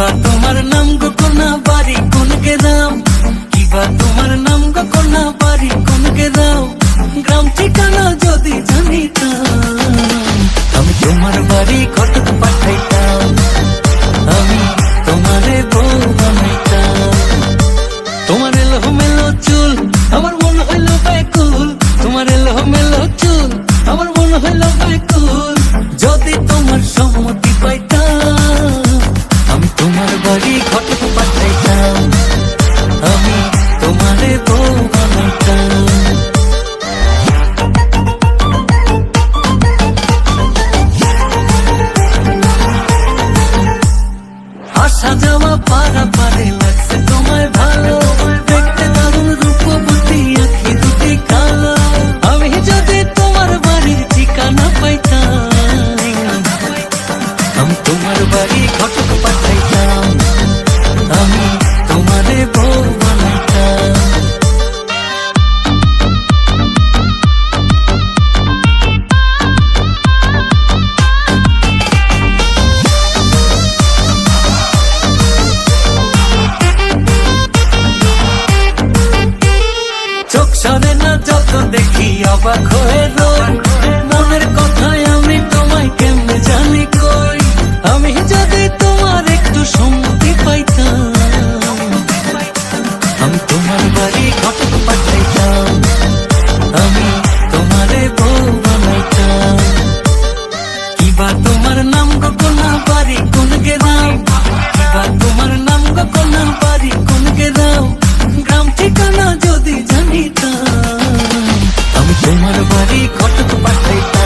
বা তোমার নাম গো কোনা বাড়ি কোন কে দাম কিবা তোমার নাম গো কোনা বাড়ি কোন কে দাও? গ্রাম ঠিকানা যদি জানিতাম, আমি তোমার বাড়ি কটক পাঠাইতাম, আমি তোমারে বউ বানাইতাম। তোমার এলো মেলো চুল, আমার মন হইল ব্যাকুল। তোমার এলো মেলো চুল, আমার মন হইল ব্যাকুল। যদি তোমার সম্মতি পাইতাম আসা যাওয়া পারা পারে লাগছে তোমায় ভালো। দেখতে দারুণ রূপবতী আঁখি দুটি কালো। আমি যদি তোমার বাড়ির ঠিকানা পাইতাম সরে না যত দেখি অবাক হয়ে রোল তোমার বাড়ি কটক পাঠাইতা